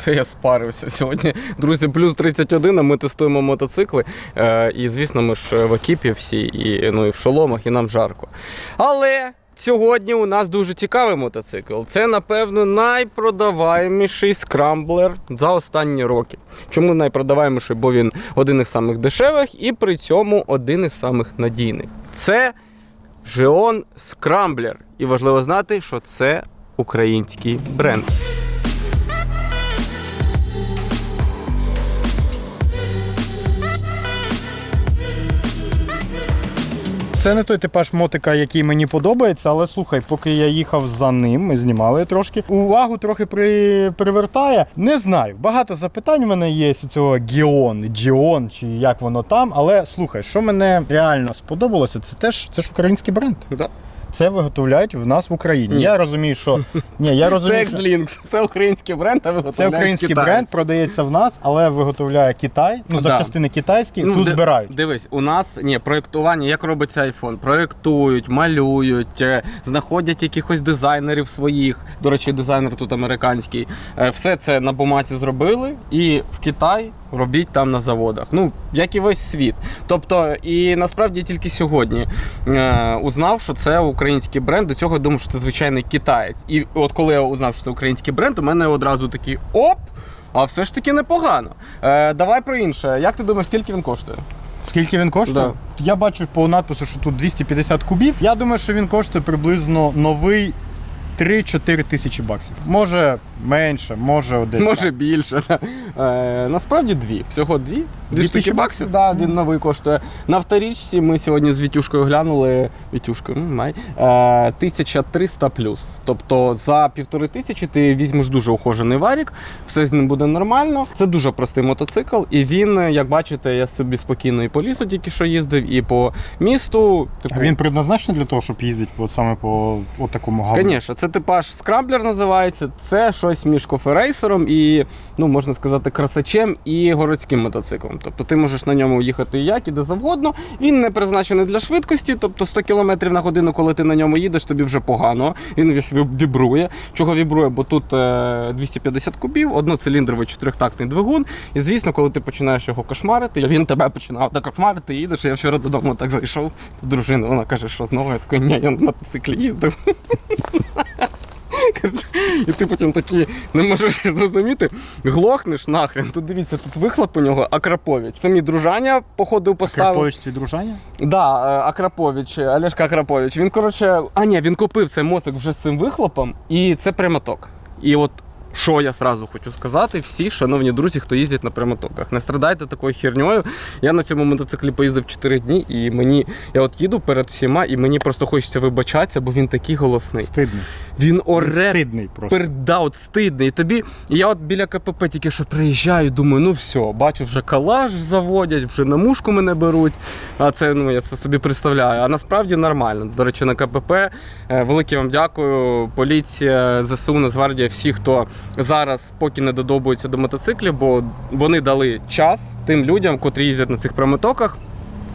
Все, я спарився сьогодні. Друзі, плюс 31, а ми тестуємо мотоцикли. Е, і звісно, ми ж в екіпі всі, і, ну, і в шоломах, і нам жарко. Але. Сьогодні у нас дуже цікавий мотоцикл. Це, напевно, найпродаваєміший скрамблер за останні роки. Чому найпродаваєміший? Бо він один із самих дешевих і при цьому один із самих надійних. Це Жеон Скрамблер. І важливо знати, що це український бренд. Це не той типаж мотика, який мені подобається, але слухай, поки я їхав за ним, ми знімали трошки. Увагу трохи при... привертає. Не знаю. Багато запитань в мене є у цього Гіон, Джіон чи як воно там. Але слухай, що мене реально сподобалося, це теж це ж український бренд. Да. Це виготовляють в нас в Україні. Ні. Я розумію, що ні, я Це розумію, що... X-Links. Це український бренд, а Це український Китай. бренд, продається в нас, але виготовляє Китай. Ну, Да. запчастини китайські, Ну, тут ди- збирають. Дивись, у нас ні, проєктування, як робиться iPhone. Проєктують, малюють, е, знаходять якихось дизайнерів своїх. До речі, дизайнер тут американський. Е, Все це на бумазі зробили і в Китай робіть там на заводах. Ну, як і весь світ. Тобто, і насправді тільки сьогодні е, узнав, що це український бренд. До цього я думав, що це звичайний китаєць. І от коли я узнав, що це український бренд, у мене одразу такий оп! А все ж таки непогано. Е, давай про інше. Як ти думаєш, скільки він коштує? Скільки він коштує? Я бачу по надпису, що тут 250 кубів. Я думаю, що він коштує приблизно новий 3-4 тисячі баксів. Може менше, може десь. Може більше. Е, насправді дві. Всього дві. Дві штуки тисячі баксів, да, він новий коштує. На вторічці ми сьогодні з Вітюшкою глянули. Вітюшкою, май. Е, 1300 плюс. Тобто за півтори тисячі ти візьмеш дуже ухожений варік, все з ним буде нормально. Це дуже простий мотоцикл, і він, е, як бачите, я собі спокійно і по лісу тільки що їздив, і по місту. Типу, А він предназначений для того, щоб їздити от саме по от такому габлю? Звісно, це типаж скрамблер називається. Це щось між коферейсером і, ну можна сказати, красачем і городським мотоциклом. Тобто ти можеш на ньому їхати як і де завгодно. Він не призначений для швидкості, тобто 100 км на годину, коли ти на ньому їдеш, тобі вже погано. Він вібрує. Чого вібрує? Бо тут е, 250 кубів, одноциліндровий чотирьохтактний двигун. І звісно, коли ти починаєш його кошмарити, він тебе починав так кошмарити, їдеш. Я вчора додому так зайшов. Дружина, вона каже, що знову я такий, ні, я на мотоциклі їздив. І ти потім такий не можеш зрозуміти, глохнеш нахрен. Тут дивіться, тут вихлоп у нього Акрапович. Це мій дружання походу, поставив. Акрапович твій дружання? Да, е, Акрапович, е, Олешка Акрапович. Він, коротше, а ні, він купив цей мозок вже з цим вихлопом, і це прямоток. І от що я сразу хочу сказати, всі, шановні друзі, хто їздять на прямотоках, не страдайте такою херньою. Я на цьому мотоциклі поїздив 4 дні, і мені я от їду перед всіма, і мені просто хочеться вибачатися, бо він такий голосний. Стидний. Він оре Стидний просто. перда, от стидний. Тобі. І я от біля КПП тільки що приїжджаю, думаю, ну все, бачу, вже калаш заводять, вже на мушку мене беруть. А це ну я це собі представляю. А насправді нормально. До речі, на КПП е, велике вам дякую. Поліція, ЗСУ, Нацгвардія, всі, хто зараз поки не додобуються до мотоциклів, бо вони дали час тим людям, котрі їздять на цих прямотоках.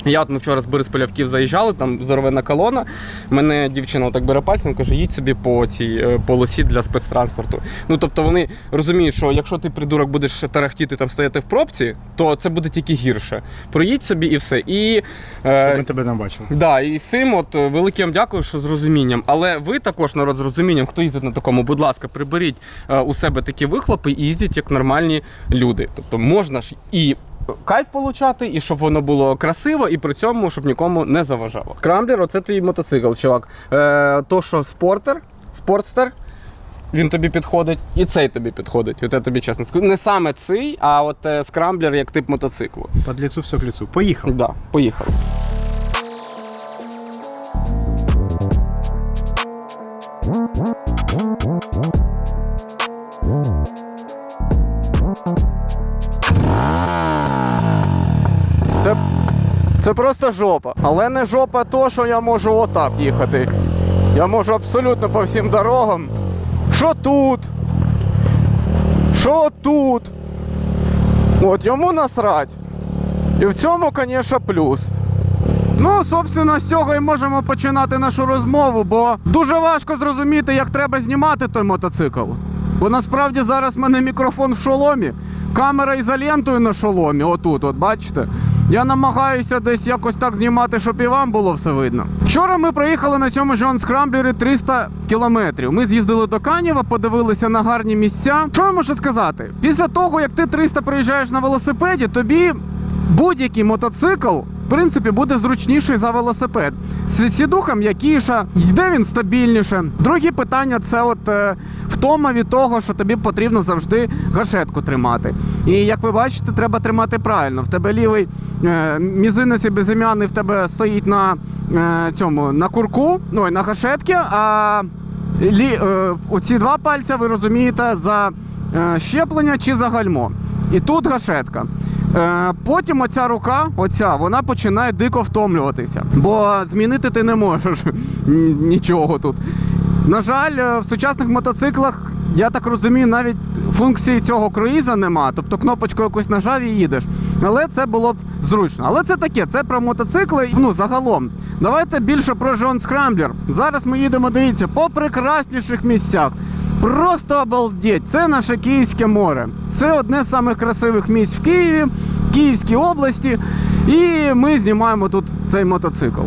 Я от ми вчора з Борисполя в Київ заїжджали, там здоровенна колона. Мене дівчина так бере пальцем, каже, їдь собі по цій е, полосі для спецтранспорту. Ну тобто вони розуміють, що якщо ти придурок будеш тарахтіти там стояти в пробці, то це буде тільки гірше. Проїдь собі і все. І, е, Щоб ми тебе не бачили. Да, і цим от е, велике вам дякую, що з розумінням. Але ви також народ з розумінням, хто їздить на такому, будь ласка, приберіть е, у себе такі вихлопи і їздіть як нормальні люди. Тобто можна ж і. Кайф получати, і щоб воно було красиво, і при цьому щоб нікому не заважало. Крамблер, оце твій мотоцикл, чувак. Е, то, що спортер, спортстер, він тобі підходить, і цей тобі підходить. От я тобі чесно скажу. Не саме цей, а от е, скрамблер як тип мотоциклу. Под лицу все к лицу. Поїхав. Да, поїхали. Це просто жопа. Але не жопа то, що я можу отак їхати. Я можу абсолютно по всім дорогам. Що тут? Що тут? От йому насрать. І в цьому, звісно, плюс. Ну, собственно, з цього і можемо починати нашу розмову, бо дуже важко зрозуміти, як треба знімати той мотоцикл. Бо насправді зараз в мене мікрофон в шоломі, камера ізолентою на шоломі, отут, от бачите. Я намагаюся десь якось так знімати, щоб і вам було все видно. Вчора ми проїхали на цьому Джон Скрамблері 300 кілометрів. Ми з'їздили до Канєва, подивилися на гарні місця. Що я можу сказати? Після того, як ти 300 проїжджаєш на велосипеді, тобі будь-який мотоцикл. В принципі, буде зручніший за велосипед. Сідуха м'якіша, йде він стабільніше. Друге питання це от е, втома від того, що тобі потрібно завжди гашетку тримати. І як ви бачите, треба тримати правильно. В тебе лівий е, мізинець і безім'яний в тебе стоїть на е, цьому на курку, ну на гашетки, а лі, е, оці два пальця ви розумієте за е, щеплення чи за гальмо. І тут гашетка. Е, потім оця рука, оця, вона починає дико втомлюватися, бо змінити ти не можеш нічого тут. На жаль, е, в сучасних мотоциклах, я так розумію, навіть функції цього круїза нема, тобто кнопочку якусь нажав і їдеш. Але це було б зручно. Але це таке, це про мотоцикли. Ну, загалом. Давайте більше про Джон Скрамблер. Зараз ми їдемо, дивіться, по прекрасніших місцях. Просто обалдеть! Це наше Київське море. Це одне з самих красивих місць в Києві, Київській області. І ми знімаємо тут цей мотоцикл.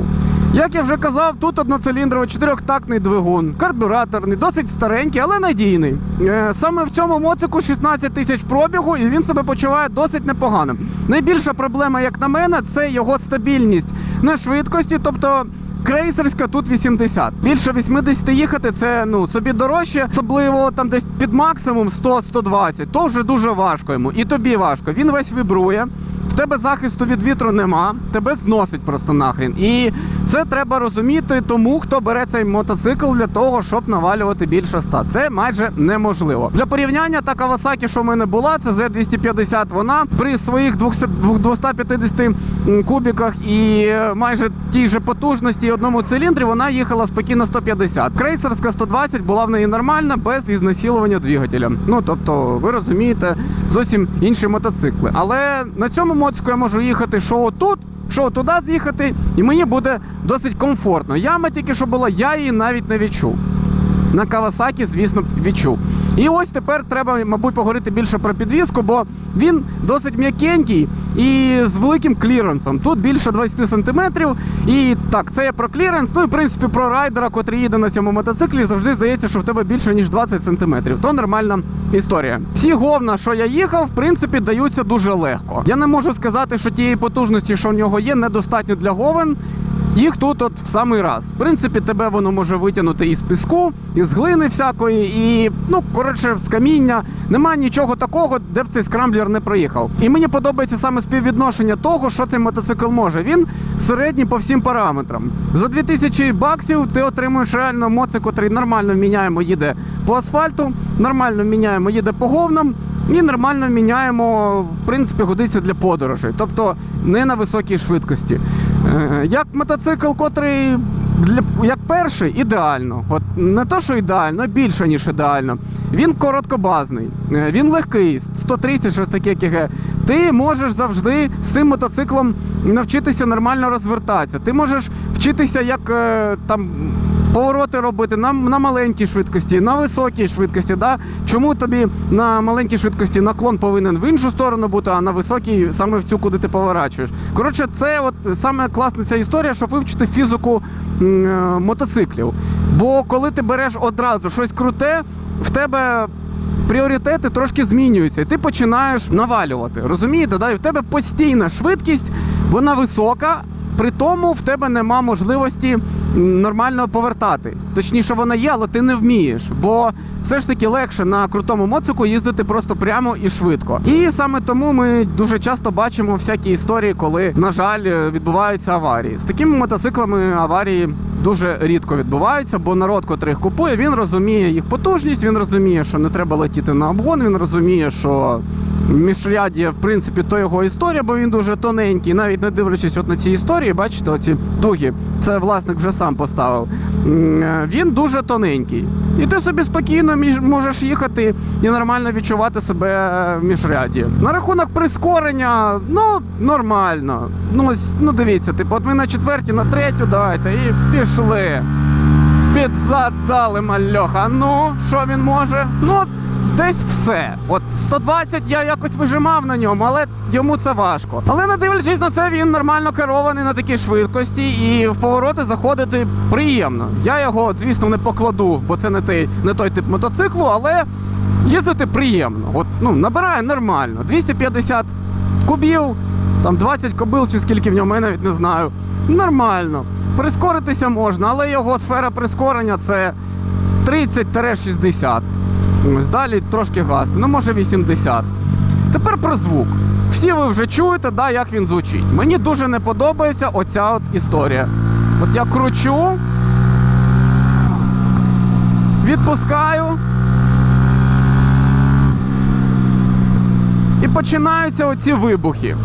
Як я вже казав, тут одноциліндровий чотирьохтактний двигун, карбюраторний, досить старенький, але надійний. Е, Саме в цьому моцику 16 тисяч пробігу, і він себе почуває досить непогано. Найбільша проблема, як на мене, це його стабільність на швидкості, тобто. Крейсерська тут 80. Більше 80 їхати це ну собі дорожче, особливо там десь під максимум 100-120. То вже дуже важко йому. І тобі важко. Він весь вібрує. В тебе захисту від вітру нема, тебе зносить просто нахрін. І це треба розуміти тому, хто бере цей мотоцикл для того, щоб навалювати більше 100. Це майже неможливо. Для порівняння та Kawasaki, що в мене була, це Z250, вона при своїх 200 250 кубіках і е, майже тій же потужності і одному циліндрі вона їхала спокійно 150. Крейсерська 120 була в неї нормальна, без ізнасилування двигателя. Ну тобто, ви розумієте, зовсім інші мотоцикли. Але на цьому моцику я можу їхати що отут, що туди з'їхати, і мені буде досить комфортно. Яма тільки що була, я її навіть не відчув. На Кавасакі, звісно, відчув. І ось тепер треба, мабуть, поговорити більше про підвізку, бо він досить м'якенький і з великим кліренсом. Тут більше 20 сантиметрів. І так, це є про кліренс. Ну і в принципі про райдера, котрий їде на цьому мотоциклі, завжди здається, що в тебе більше ніж 20 сантиметрів. То нормальна історія. Всі говна, що я їхав, в принципі, даються дуже легко. Я не можу сказати, що тієї потужності, що в нього є, недостатньо для говен. Їх тут от в самий раз. В принципі, тебе воно може витягнути із піску, із глини всякої, і ну коротше, з каміння. Нема нічого такого, де б цей скрамблер не проїхав. І мені подобається саме співвідношення того, що цей мотоцикл може. Він середній по всім параметрам. За 2000 баксів ти отримуєш реально моцик, котрий нормально міняємо, їде по асфальту, нормально міняємо, їде по говнам. І нормально міняємо, в принципі, годиться для подорожей, тобто не на високій швидкості. Е, Як мотоцикл, котрий для як перший, ідеально. От не то, що ідеально, більше ніж ідеально. Він короткобазний, е, він легкий, 130, щось таке КГ. Ти можеш завжди з цим мотоциклом навчитися нормально розвертатися. Ти можеш вчитися, як е, там. Повороти робити на, на маленькій швидкості, на високій швидкості. Да? Чому тобі на маленькій швидкості наклон повинен в іншу сторону бути, а на високій саме в цю, куди ти поворачуєш? Коротше, це от саме класна ця історія, щоб вивчити фізику е, мотоциклів. Бо коли ти береш одразу щось круте, в тебе пріоритети трошки змінюються, і ти починаєш навалювати. Розумієте? Да? І в тебе постійна швидкість, вона висока. При тому в тебе нема можливості нормально повертати. Точніше, вона є, але ти не вмієш. Бо все ж таки легше на крутому моцику їздити просто прямо і швидко. І саме тому ми дуже часто бачимо всякі історії, коли, на жаль, відбуваються аварії. З такими мотоциклами аварії дуже рідко відбуваються, бо народ, котрий їх купує, він розуміє їх потужність, він розуміє, що не треба летіти на обгон, він розуміє, що міжряді, в принципі, то його історія, бо він дуже тоненький. Навіть не дивлячись от на ці історії, бачите, оці дуги, це власник вже сам поставив. Е, Він дуже тоненький. І ти собі спокійно можеш їхати і нормально відчувати себе в міжряді. На рахунок прискорення, ну, нормально. Ну, ну дивіться, типу, от ми на четвертій, на третю давайте і пішли. Підзадали мальоха. Ну, що він може? Ну, десь все. От 120 я якось вижимав на ньому, але йому це важко. Але не дивлячись на це, він нормально керований на такій швидкості і в повороти заходити приємно. Я його, звісно, не покладу, бо це не той, не той тип мотоциклу, але їздити приємно. От, ну, набирає нормально. 250 кубів, там 20 кобил чи скільки в ньому, я навіть не знаю. Нормально. Прискоритися можна, але його сфера прискорення це 30-60. Ось далі трошки гасти, ну може 80. Тепер про звук. Всі ви вже чуєте, да, як він звучить. Мені дуже не подобається оця от історія. От я кручу, відпускаю. І починаються оці вибухи.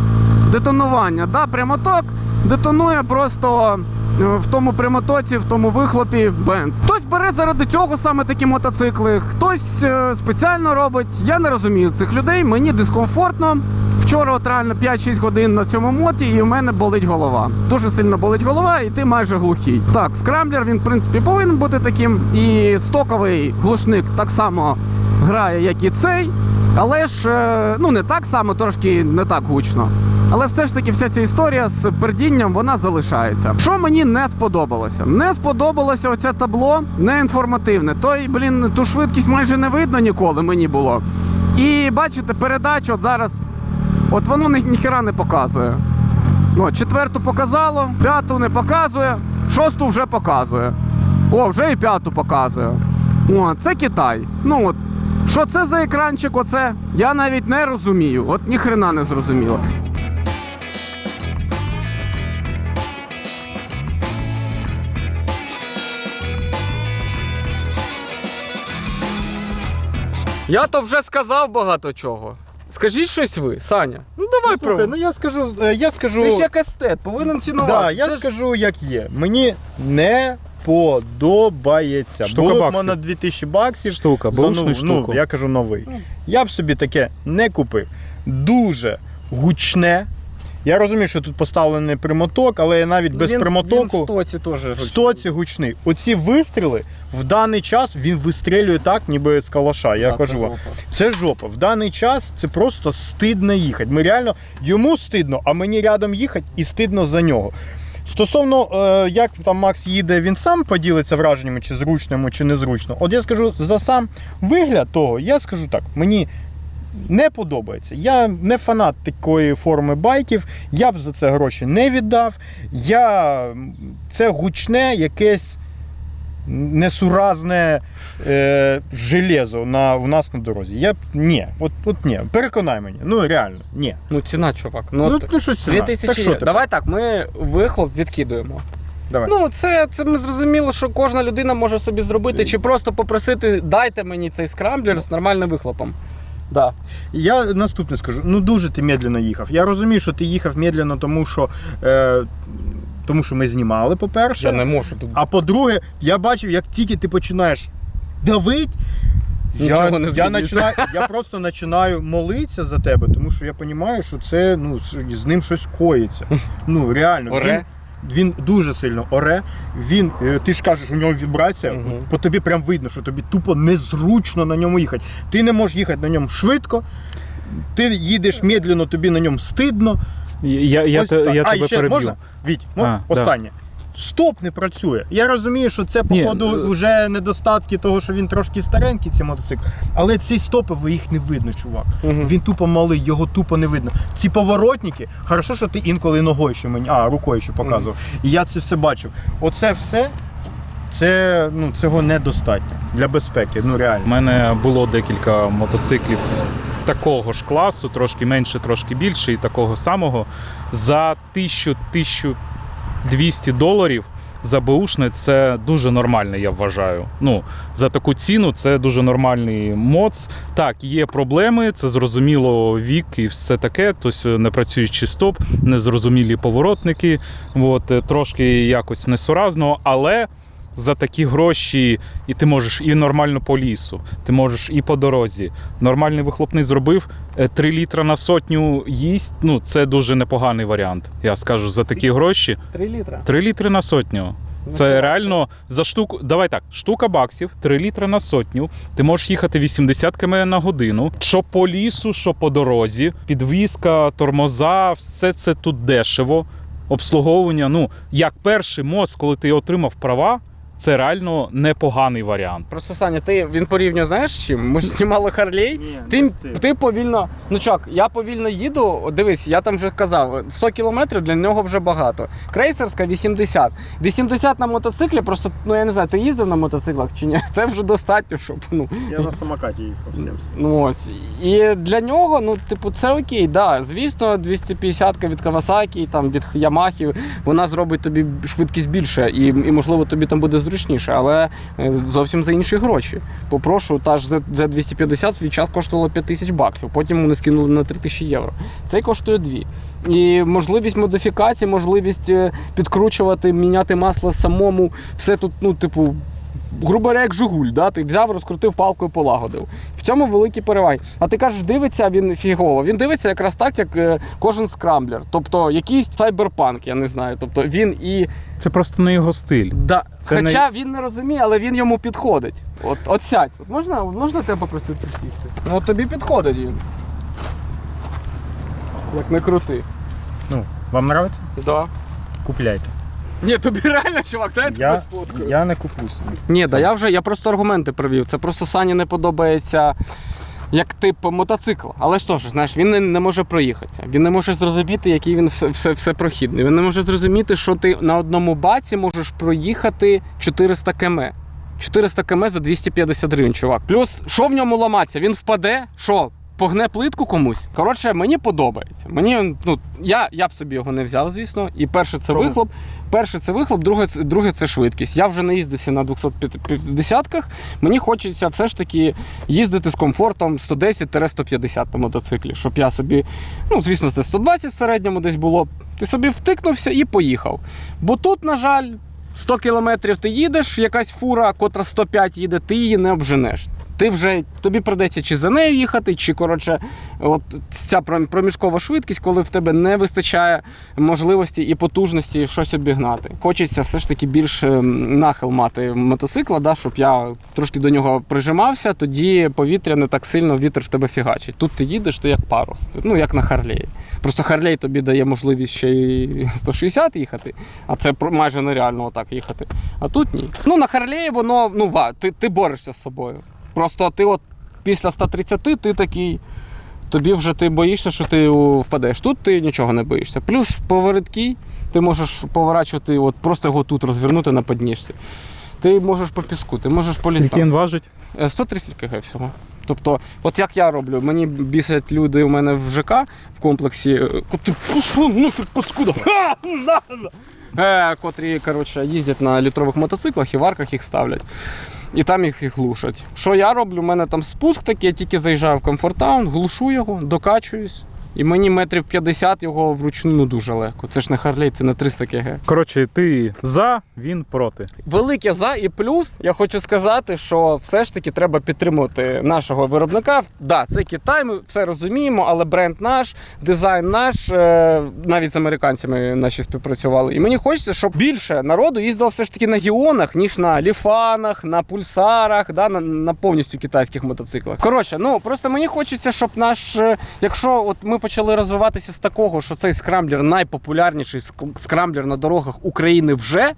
Детонування. Да, прямоток детонує просто е, в тому прямотоці, в тому вихлопі бенз. Хтось бере заради цього саме такі мотоцикли, хтось е, спеціально робить. Я не розумію цих людей, мені дискомфортно. Вчора от реально 5-6 годин на цьому моті, і у мене болить голова. Дуже сильно болить голова, і ти майже глухий. Так, скрамблер він, в принципі, повинен бути таким. І стоковий глушник так само грає, як і цей. Але ж е, ну не так само, трошки не так гучно. Але все ж таки вся ця історія з пердінням вона залишається. Що мені не сподобалося? Не сподобалося оце табло не інформативне. Той, блін, ту швидкість майже не видно ніколи мені було. І бачите, передачу от зараз, от воно ні, ніхіра не показує. Ну, четверту показало, п'яту не показує, шосту вже показує. О, вже і п'яту показує. О, це Китай. Ну от, що це за екранчик? Оце? Я навіть не розумію. От ніхрена не зрозуміло. Я то вже сказав багато чого. Скажіть щось ви, Саня. Ну давай Слухай, ну я скажу, е, я скажу. Ти ж як естет, повинен цінувати. Да, я Це ж- скажу, як є. Мені не подобається. Штука Було б баксів. мене 2000 баксів. Штука, за бушний ну, штуку. ну, я кажу новий. Я б собі таке не купив. Дуже гучне. Я розумію, що тут поставлений примоток, але навіть без він, примотоку. Він в стоці теж. В стоці гучний. Оці вистріли в даний час він вистрілює так, ніби з калаша. Я Так, кажу це вам. жопа. Це жопа. В даний час це просто стидно їхати. Ми реально йому стидно, а мені рядом їхати і стидно за нього. Стосовно, е, як там Макс їде, він сам поділиться враженнями, чи зручно йому, чи незручно. От я скажу за сам вигляд того, я скажу так, мені не подобається. Я не фанат такої форми байків, я б за це гроші не віддав. Я... Це гучне якесь несуразне е, железо на, у нас на дорозі. Я б ні, от, от ні, переконай мене. Ну реально, ні. Ну, ціна, чувак. Ну, Ну, от, ну що ціна? 2000 Так що є. тепер? Давай так, ми вихлоп відкидуємо. Давай. Ну, це, це ми зрозуміло, що кожна людина може собі зробити, чи просто попросити, дайте мені цей скрамблер з нормальним вихлопом. Да. Я наступне скажу. Ну дуже ти медленно їхав. Я розумію, що ти їхав медленно, тому що, е, тому що ми знімали, по-перше. Я не можу тут. А по-друге, я бачив, як тільки ти починаєш давить, я, не я, начинаю, я просто починаю молитися за тебе, тому що я розумію, що це ну, з- ним щось коїться. Ну, реально. Він, він дуже сильно оре. Він, е, ти ж кажеш, у нього вібрація, угу. по тобі прям видно, що тобі тупо незручно на ньому їхати. Ти не можеш їхати на ньому швидко, ти їдеш медленно, тобі на ньому стидно. Я, я, Ось те- я а, тебе ще переб'ю. можна? Віть, ну, А, да. Стоп не працює. Я розумію, що це, походу, е, вже недостатки того, що він трошки старенький, цей мотоцикл. Але ці стопи, ви їх не видно, чувак. Мгм. Він тупо малий, його тупо не видно. Ці поворотники, хорошо, що ти інколи ногою ще мені, а, рукою ще показував. І я це все бачив. Оце все, це, ну, цього недостатньо для безпеки. Ну реально. У мене було декілька мотоциклів такого ж класу, трошки менше, трошки більше, і такого самого. За 1000-1200 доларів за беушне це дуже нормально, я вважаю. Ну, за таку ціну це дуже нормальний моц. Так, є проблеми, це зрозуміло вік і все таке. Тобто непрацюючий стоп, незрозумілі поворотники, от, е, трошки якось несуразно, але за такі гроші, і ти можеш і нормально по лісу, ти можеш і по дорозі. Нормальний вихлопний зробив 3 літра на сотню їсть. Ну це дуже непоганий варіант. Я скажу за такі гроші. 3 літра. 3 літри на сотню. Це реально за штуку. Давай так, штука баксів, 3 літри на сотню. Ти можеш їхати 80 км на годину. Що по лісу, що по дорозі, підвізка, тормоза, все це тут дешево. Обслуговування. Ну, як перший мост, коли ти отримав права, це реально непоганий варіант. Просто Саня, ти він порівнює, знаєш з чим? Ми ж знімали Харлей. Ти, ти повільно. Ну чак, я повільно їду. Дивись, я там вже казав, 100 кілометрів для нього вже багато. Крейсерська 80. 80 на мотоциклі, просто, ну я не знаю, ти їздив на мотоциклах чи ні? Це вже достатньо, щоб ну. Я на самокаті їхав всім. Ну ось. І для нього, ну, типу, це окей, да. Звісно, 250 від Kawasaki, там від Yamaha, вона зробить тобі швидкість більше, і, і можливо тобі там буде зручніше, але е, зовсім за інші гроші. Попрошу, та ж за 250 свій час коштувала 5 тисяч баксів, потім вони скинули на 3 тисячі євро. Цей коштує 2. І можливість модифікації, можливість е, підкручувати, міняти масло самому, все тут, ну, типу, грубо говоря, як Жигуль, да? ти взяв, розкрутив палкою, полагодив. В цьому великі переваги. А ти кажеш, дивиться він фігово. Він дивиться якраз так, як е, кожен скрамблер. Тобто якийсь сайберпанк, я не знаю. Тобто він і. Це просто не його стиль. Да, Це хоча він не розуміє, але він йому підходить. От, от сядь. От можна, можна тебе попросити присісти? Ну от тобі підходить він. Як не крути. Ну, вам нравиться? Да. Купляйте. Ні, тобі реально, чувак, дай я тебе Я, сфоткаю. я не куплю собі. Ні, да я вже я просто аргументи привів. Це просто Сані не подобається як тип мотоцикл. Але ж теж, знаєш, він не, не може проїхатися. Він не може зрозуміти, який він все, все, все прохідний. Він не може зрозуміти, що ти на одному баці можеш проїхати 400 км. 400 км за 250 гривень, чувак. Плюс, що в ньому ламатися? Він впаде, що? Погне плитку комусь. Коротше, мені подобається. Мені, ну, я, я б собі його не взяв, звісно. І перше це Чому? вихлоп. Перше це вихлоп, друге, друге це швидкість. Я вже не їздився на 250-ках. Мені хочеться все ж таки їздити з комфортом 110-150 на мотоциклі, щоб я собі, ну, звісно, це 120 в середньому десь було. Ти собі втикнувся і поїхав. Бо тут, на жаль, 100 кілометрів ти їдеш, якась фура, котра 105 їде, ти її не обженеш. Ти вже тобі придеться чи за нею їхати, чи коротше, от ця проміжкова швидкість, коли в тебе не вистачає можливості і потужності щось обігнати. Хочеться все ж таки більш ем, нахил мати мотоцикла, да, щоб я трошки до нього прижимався, тоді повітря не так сильно вітер в тебе фігачить. Тут ти їдеш, ти як парус, ну як на Харлеї. Просто Харлей тобі дає можливість ще й 160 їхати, а це майже нереально отак їхати. А тут ні. Ну на Харлеї воно ну ва, ти, ти борешся з собою. Просто ти от після 130 ти такий. Тобі вже ти боїшся, що ти впадеш. Тут ти нічого не боїшся. Плюс поворотки, ти можеш поворачувати, от просто його тут розвернути на подніжці. Ти можеш по піску, ти можеш по Скільки він важить? Е, 130 кг всього. Тобто, от як я роблю, мені бісять люди у мене в ЖК в комплексі, е, котрі пішло нафіг паскуда. Е, котрі коротше, їздять на літрових мотоциклах і в арках їх ставлять. І там їх і глушать. Що я роблю? У мене там спуск такий, я тільки заїжджаю в комфортаун, глушу його, докачуюсь. І мені метрів 50 його вручну ну, дуже легко. Це ж не Харлей, це не 300 кг. Коротше, ти за, він проти. Велике за і плюс, я хочу сказати, що все ж таки треба підтримувати нашого виробника. Да, це Китай, ми все розуміємо, але бренд наш, дизайн наш, е, навіть з американцями наші співпрацювали. І мені хочеться, щоб більше народу їздило все ж таки на гіонах, ніж на ліфанах, на пульсарах, да, на, на повністю китайських мотоциклах. Коротше, ну просто мені хочеться, щоб наш, е, якщо от ми почали розвиватися з такого, що цей скрамблер найпопулярніший скрамблер на дорогах України вже.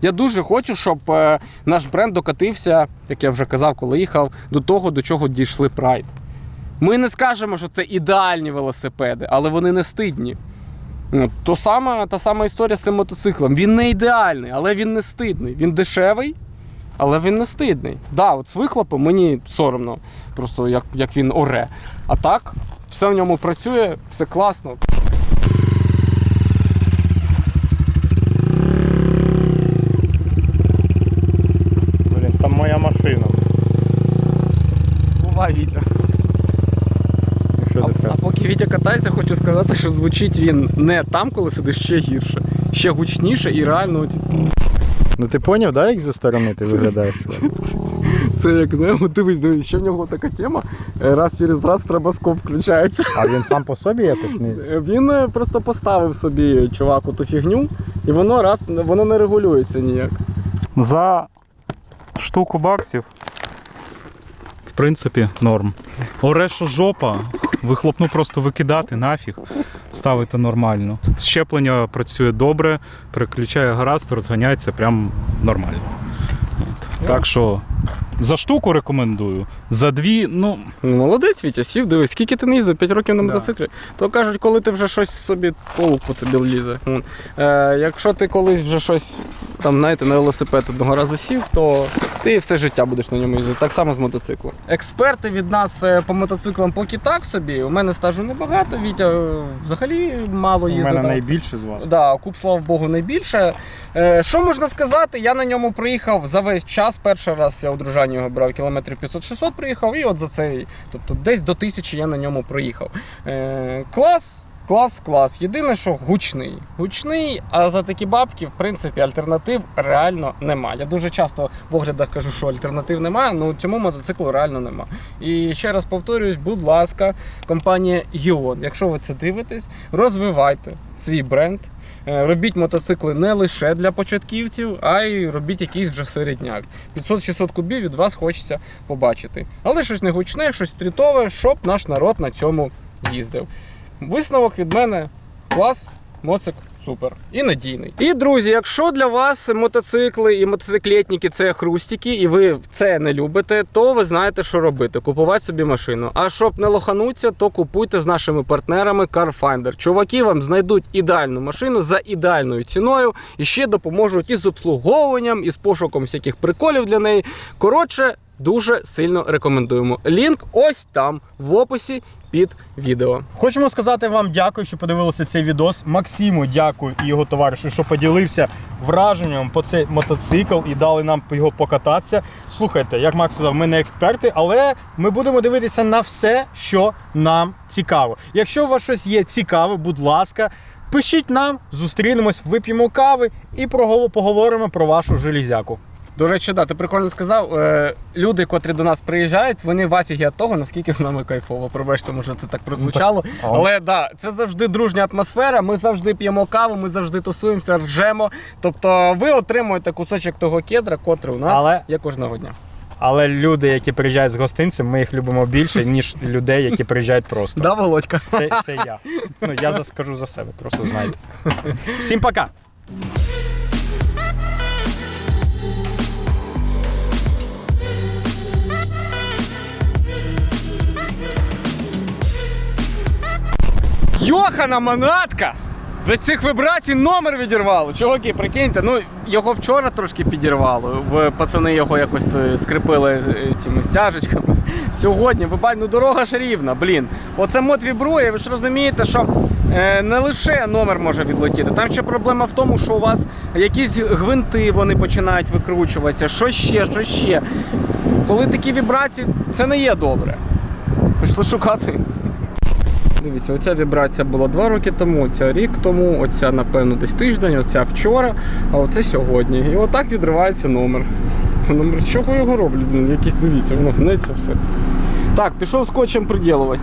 Я дуже хочу, щоб е, наш бренд докатився, як я вже казав, коли їхав, до того, до чого дійшли Pride. Ми не скажемо, що це ідеальні велосипеди, але вони не стидні. Ну, То сама, та сама історія з цим мотоциклом. Він не ідеальний, але він не стидний. Він дешевий, але він не стидний. Да, от з вихлопом мені соромно, просто як, як він оре. А так, все в ньому працює, все класно. Блін, там моя машина. Бувай, Вітя. І Що А, а скажеш? поки Вітя катається, хочу сказати, що звучить він не там, коли сидиш ще гірше, ще гучніше і реально от, Ну ти поняв, да, як зі сторони ти виглядаєш? це як знаємо, дивись, дивись, ще в нього така тема. е, Раз через раз стробоскоп включається. А він сам по собі якось не. Е, Він е, просто поставив собі чуваку ту фігню, і воно раз воно не регулюється ніяк. За штуку баксів, в принципі, норм. Ореша жопа, вихлопну просто викидати нафіг, ставити нормально. Щеплення працює добре, переключає гаразд, розганяється прям нормально. От. Так що за штуку рекомендую. За дві, ну. Ну, молодець, Вітя, сів, дивись, скільки ти не їздив, 5 років на Да. мотоциклі. То кажуть, коли ти вже щось собі по луку тобі лізе. Е, якщо ти колись вже щось там, знаєте, на велосипед одного разу сів, то ти все життя будеш на ньому їздити. Так само з мотоциклом. Експерти від нас е, по мотоциклам поки так собі. У мене стажу небагато, Вітя е, взагалі мало У мене найбільше з вас. Да, куб, слава Богу, найбільше. Е, що можна сказати? Я на ньому приїхав за весь час. Перший раз я у дружані його брав кілометрів 500-600 приїхав, і от за цей, тобто десь до тисячі я на ньому проїхав. Е, клас. Клас, клас. Єдине, що гучний. Гучний, а за такі бабки, в принципі, альтернатив реально нема. Я дуже часто в оглядах кажу, що альтернатив немає, але цьому мотоциклу реально нема. І ще раз повторюсь, будь ласка, компанія Гіон, якщо ви це дивитесь, розвивайте свій бренд. Е, Робіть мотоцикли не лише для початківців, а й робіть якийсь вже середняк. 500-600 кубів від вас хочеться побачити. Але щось не гучне, щось стрітове, щоб наш народ на цьому їздив. Висновок від мене клас, моцик. Супер і надійний. І друзі, якщо для вас мотоцикли і мотоциклетники це хрустики, і ви це не любите, то ви знаєте, що робити: купувати собі машину. А щоб не лохануться, то купуйте з нашими партнерами CarFinder. Чуваки вам знайдуть ідеальну машину за ідеальною ціною і ще допоможуть із обслуговуванням, і з пошуком всяких приколів для неї. Коротше, дуже сильно рекомендуємо. Лінк ось там в описі під відео. Хочемо сказати вам дякую, що подивилися цей відос. Максиму дякую і його товаришу, що поділився враженням по цей мотоцикл і дали нам його покататися. Слухайте, як Макс сказав, ми не експерти, але ми будемо дивитися на все, що нам цікаво. Якщо у вас щось є цікаве, будь ласка. Пишіть нам, зустрінемось, вип'ємо кави і поговоримо про вашу железяку. До речі, да, ти прикольно сказав. Е, люди, котрі до нас приїжджають, вони в афігі від того, наскільки з нами кайфово. Пробачте, може це так прозвучало. а- Але да, це завжди дружня атмосфера. Ми завжди п'ємо каву, ми завжди тусуємося, ржемо. Тобто ви отримуєте кусочок того кедра, котрий у нас Але- є кожного дня. Але люди, які приїжджають з гостинцем, ми їх любимо більше, ніж людей, які приїжджають просто. Да, Володька? Це, це я. Ну, я скажу за себе, просто знайте. Всім пока! Йохана манатка! За цих вібрацій номер відірвало. Чуваки, прикиньте, ну його вчора трошки підірвало. Пацани його якось то скріпили е, цими стяжечками. Сьогодні, ви бачите, ну дорога ж рівна, блін. Оце мод вібрує, ви ж розумієте, що е, не лише номер може відлетіти. Там ще проблема в тому, що у вас якісь гвинти вони починають викручуватися, що ще, що ще. Коли такі вібрації, це не є добре. Пішли шукати. Дивіться, оця вібрація була два роки тому, оця рік тому, оця, напевно, десь тиждень, оця вчора, а оце сьогодні. І отак відривається номер. Номер, чого його роблять? Якісь дивіться, воно гнеться все. Так, пішов скотчем приділувати.